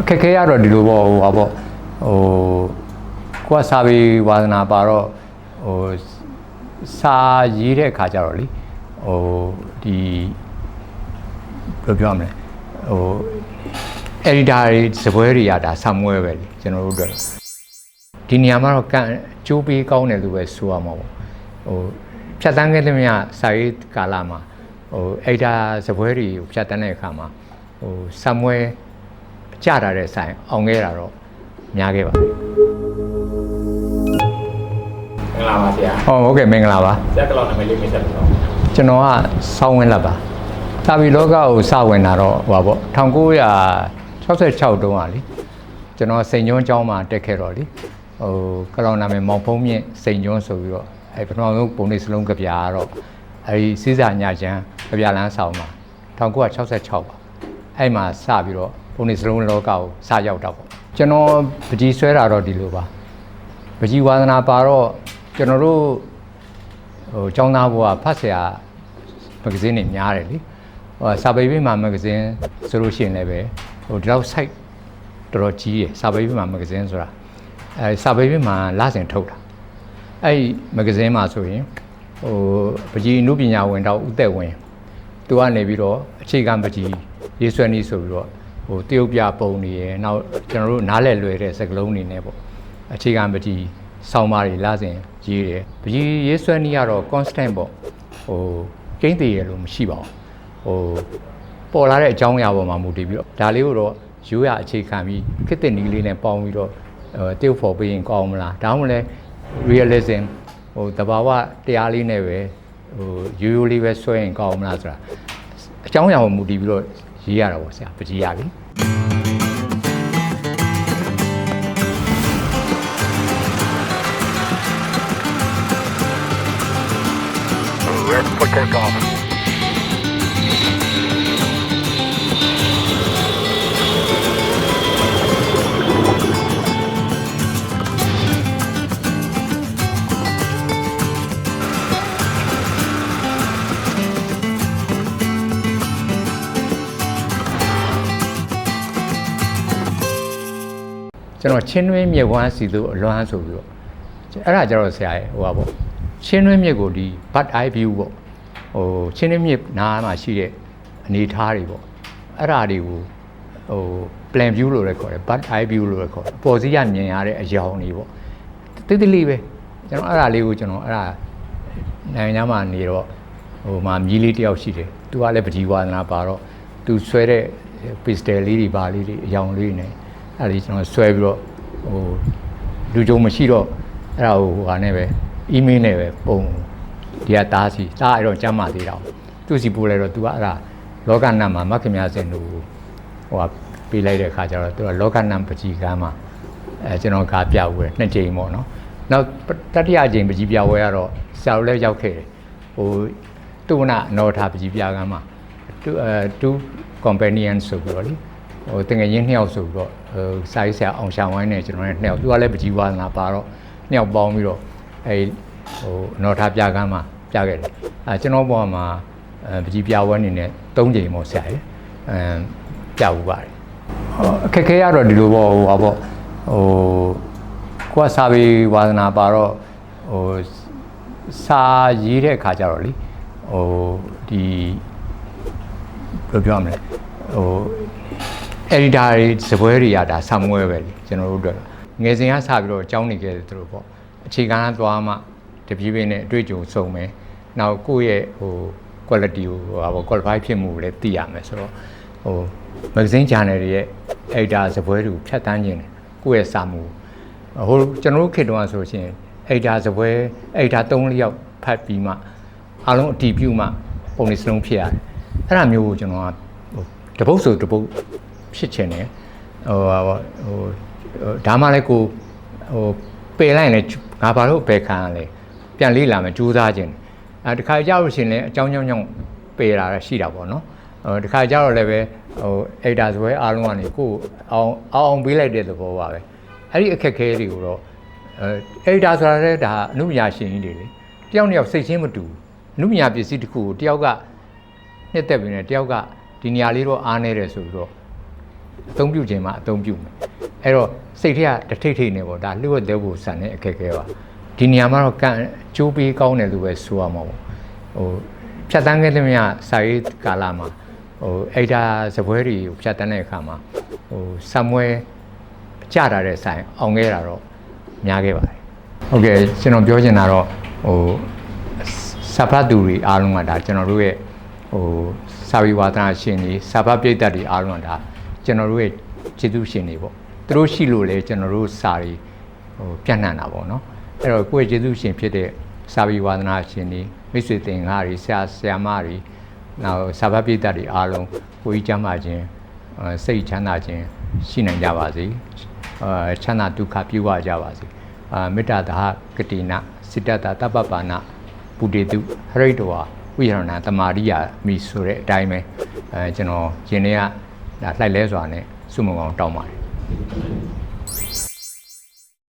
အခက်ခဲရတော့ဒီလိုပေါ့ဟိုပါပေါ့ဟိုကိုကစာပေဝါသနာပါတော့ဟိုစာရေးတဲ့အခါကျတော့လေဟိုဒီဘယ်လိုပြောရမလဲဟို editor တွေစပွဲတွေရတာဆမ်မွဲပဲလေကျွန်တော်တို့အတွက်ဒီနေရာမှာတော့ကန်ကျိုးပေးကောင်းတယ်လို့ပဲဆိုရမှာပေါ့ဟိုဖြတ်တန်းခဲ့တဲ့မြစာရေးကာလမှာဟို editor စပွဲတွေကိုဖြတ်တန်းတဲ့အခါမှာဟိုဆမ်မွဲ ကြတာတဲ့ဆိုင်အောင်ခဲ့တာတော့များခဲ့ပါပြီမင်္ဂလာပါဆရာဟောဟုတ်ကဲ့မင်္ဂလာပါဆရာကလောက်နာမည်လေးမိတ်ဆက်ပြီးတော့ကျွန်တော်ကစောင်းဝင်လက်ပါတာဘီလောကကိုစဝင်တာတော့ဟိုပါပေါ့1966တုန်းကလေကျွန်တော်စိန်ကျွန်းကျောင်းမှာတက်ခဲ့တော့လေဟိုကလောင်နာမည်မောင်ဖုံးမြင့်စိန်ကျွန်းဆိုပြီးတော့အဲပထမဆုံးပုံနေစလုံးကြပြာကတော့အဲဒီစီးစာညချမ်းကြပြလန်းဆောင်မှာ1966ပါအဲ့မှာစပြီးတော့ ပုံနေစလုံးလောကကိုစရောက်တော့ပေါ့ကျွန်တော်ပကြီးဆွဲတာတော့ဒီလိုပါပကြီးဝါသနာပါတော့ကျွန်တော်တို့ဟိုចောင်းသားဘုရားဖတ်ဆရာမဂ္ဂဇင်းတွေများတယ်လေဟိုစာပေပိမှာမဂ္ဂဇင်းဆိုလို့ရှိရင်လည်းပဲဟိုဒီလောက် site တော်တော်ကြီးရယ်စာပေပိမှာမဂ္ဂဇင်းဆိုတာအဲစာပေပိမှာလစဉ်ထုတ်တာအဲ့ဒီမဂ္ဂဇင်းမှာဆိုရင်ဟိုပကြီးအနုပညာဝင်တော့ဦးသက်ဝင်သူကနေပြီးတော့အခြေခံပကြီးရေးဆွဲနည်းဆိုပြီးတော့ ဟိုတရုတ်ပြပုံနေရယ်နောက်ကျွန်တော်တို့နားလည်လွယ်တဲ့စကားလုံးတွေနဲ့ပေါ့အခြေခံပကြီးဆောင်းပါးတွေလစဉ်ရေးတယ်ပကြီးရေးဆွဲနည်းကတော့ constant ပေါ့ဟိုကျင်းတည်ရလို့မရှိပါဘူးဟိုပေါ်လာတဲ့အကြောင်းအရာပေါ်မှာမူတည်ပြီးတော့ဒါလေးကိုတော့ရိုးရအခြေခံပြီးခစ်တဲ့နည်းလေးနဲ့ပေါင်းပြီးတော့အဲတရုတ်ဖော်ပေးရင်ကောင်းမလားဒါမှမဟုတ်လဲ realism ဟိုတဘာဝတရားလေးနဲ့ပဲဟိုရိုးရိုးလေးပဲဆွဲရင်ကောင်းမလားဆိုတာအကြောင်းအရာပေါ်မူတည်ပြီးတော့ ရေးရတာပေါ့ဆရာပကြီးရပြီ ကျွန်တော်ချင်းတွင်းမြေဝမ်းစီသူအလွမ်းဆိုပြီးတော့အဲ့ဒါကြတော့ဆရာရဲ့ဟိုပါပေါ့ချင်းတွင်းမြေကိုဒီ bad eye view ပေါ့ဟိုချင်းတွင်းမြေနားမှာရှိတဲ့အနေထားတွေပေါ့အဲ့ဒါတွေကိုဟို plan view လို့လည်းခေါ်တယ် bad eye view လို့လည်းခေါ်တယ်ပေါ်စီရမြင်ရတဲ့အယောင်တွေပေါ့တိတိလေးပဲကျွန်တော်အဲ့ဒါလေးကိုကျွန်တော်အဲ့ဒါနိုင်ငံသားမှာနေတော့ဟိုမှာမြီးလေးတယောက်ရှိတယ်သူကလည်းပကြီးဝါဒနာပါတော့သူဆွဲတဲ့ pistol လေးတွေပါလေးတွေအယောင်လေးတွေနဲ့ အဲ့ဒီကျွန်တော်ဆွဲပြီးတော့ဟိုလူကြုံမရှိတော့အဲ့ဒါဟိုဟာနဲ့ပဲအီးမေးလ်နဲ့ပဲပုံဒီကတားစီတားအဲ့တော့ကျမ်းမာသေးတာသူစီပို့လိုက်တော့ तू ကအဲ့ဒါလောကနတ်မှာမက္ခမယစင်တို့ဟိုဟာပေးလိုက်တဲ့အခါကျတော့ तू ကလောကနတ်ပကြီးကမ်းမှာအဲကျွန်တော်ကားပြဝဲနှစ်ကြိမ်ပေါ့နော်နောက်တတိယကြိမ်ပကြီးပြဝဲကတော့ဆရာတို့လည်းရောက်ခဲ့တယ်ဟိုသူဝနနောထာပကြီးပြကမ်းမှာသူအဲ2 companion ဆိုပြီးတော့လေ ဟိုတငယ်ချင်းနှစ်ယောက်ဆိုပြီးတော့ဟိုစာရေးဆရာအောင်ရှာဝိုင်းနဲ့ကျွန်တော်နဲ့နှစ်ယောက်သူကလည်းပကြီးဝါသနာပါတော့နှစ်ယောက်ပေါင်းပြီးတော့အဲဟိုနော်ထားပြကမ်းမှာပြခဲ့တယ်အဲကျွန်တော်ဘောမှာအဲပကြီးပြဝဲအနေနဲ့၃ချိန်ပေါ့ဆရာကြီးအဲပြဘူးပါတယ်ဟောအခက်ခဲရတော့ဒီလိုပေါ့ဟိုပါပေါ့ဟိုကိုကစာပေဝါသနာပါတော့ဟိုစာရေးတဲ့အခါကျတော့လေဟိုဒီဘယ်လိုပြောရမလဲဟို editor တွေစပွဲတွေရတာဆမ်မွဲပဲလေကျွန်တော်တို့အတွက်ငယ်စဉ်ကစပြီးတော့ကြောင်းနေခဲ့တယ်သူတို့ပေါ့အခြေခံကသွားမှတပြေးပြေးနဲ့အတွေ့အကြုံစုံမယ်နောက်ကိုယ့်ရဲ့ဟို quality ကိုဟာပေါ့ qualify ဖြစ်မှုကိုလည်းသိရမယ်ဆိုတော့ဟို magazine channel တွေရဲ့ editor စပွဲတွေကိုဖြတ်တန်းခြင်းတယ်ကိုယ့်ရဲ့စာမှုဟိုကျွန်တော်တို့ခေတ်တုန်းကဆိုလို့ရှိရင် editor စပွဲ editor 3လျောက်ဖတ်ပြီးမှအားလုံးအတီးပြုမှပုံနေစလုံးဖြစ်ရတယ်အဲ့ဒါမျိုးကိုကျွန်တော်ကဟိုတပုတ်ဆိုတပုတ် ဖြစ်ချင်တယ်ဟိုဟာပေါ့ဟိုဒါမှလည်းကိုဟိုပယ်လိုက်ရင်လည်းငါဘာလို့ပယ်ခံရလဲပြန်လေးလာမယ်ကြိုးစားခြင်းအဲတခါကြောက်လို့ရှိရင်လည်းအကြောင်းကြောင့်ကြောင့်ပယ်လာတာရှိတာပေါ့နော်ဟိုတခါကြောက်တော့လည်းပဲဟိုအိဒါဆိုပဲအားလုံးကနေကိုအောင်အောင်ပေးလိုက်တဲ့သဘောပါပဲအဲ့ဒီအခက်ခဲတွေကိုတော့အဲအိဒါဆိုတာလည်းဒါအမှုပညာရှင်ကြီးတွေလေတယောက်နဲ့ယောက်စိတ်ချင်းမတူဘူးအမှုပညာပစ္စည်းတစ်ခုကိုတယောက်ကနှစ်သက်ပြီးနေတယောက်ကဒီနေရာလေးတော့အားနေတယ်ဆိုပြီးတော့ အသုံးပြုခြင်းမှာအသုံးပြုမယ်အဲ့တော့စိတ်ထဲကတစ်ထိတ်ထိတ်နေပေါ့ဒါလှုပ်တဲ့ဖို့ဆန်တဲ့အခက်အခဲပါဒီနေရာမှာတော့ကန့်ကျိုးပေးကောင်းတယ်လို့ပဲဆိုရမှာပေါ့ဟိုဖြတ်တန်းခဲ့တဲ့မြတ်စာရေးကာလမှာဟိုအဲ့ဒါစပွဲတွေကိုဖြတ်တန်းတဲ့အခါမှာဟိုဆမ်မွဲကြတာတဲ့ဆိုင်အောင်ခဲ့တာတော့များခဲ့ပါတယ်ဟုတ်ကဲ့ကျွန်တော်ပြောချင်တာတော့ဟိုဆပ်ဖတ်သူတွေအားလုံးကဒါကျွန်တော်တို့ရဲ့ဟိုစာဝီဝါဒနာရှင်တွေဆပ်ဖတ်ပိဋကတ်တွေအားလုံးကဒါ ကျွန်တော်တို့ရဲ့ကျေးဇူးရှင်တွေပေါ့သူတို့ရှိလို့လေကျွန်တော်တို့စာတွေဟိုပြန့်နှံ့တာပေါ့နော်အဲ့တော့ကိုယ့်ရဲ့ကျေးဇူးရှင်ဖြစ်တဲ့စာဝီဝါဒနာရှင်တွေမိတ်ဆွေသင်္ဃာတွေဆရာဆရာမတွေနောက်ဆပ်ဖတ်ပိဋကတ်တွေအားလုံးကိုကြီးကျမ်းမာခြင်းအဲစိတ်ချမ်းသာခြင်းရှိနိုင်ကြပါစေအဲချမ်းသာဒုက္ခပြည့်ဝကြပါစေအာမေတ္တာဒါဟကတိနာစိတ္တတာတပ္ပပါဏပုတေတုဟရိတဝါဝိရဏတမာရိယာမိဆိုတဲ့အတိုင်းပဲအဲကျွန်တော်ယင်းနေ့က ဒါလှိုက်လဲစွာနဲ့စုမုံအောင်တောင်းပါတယ်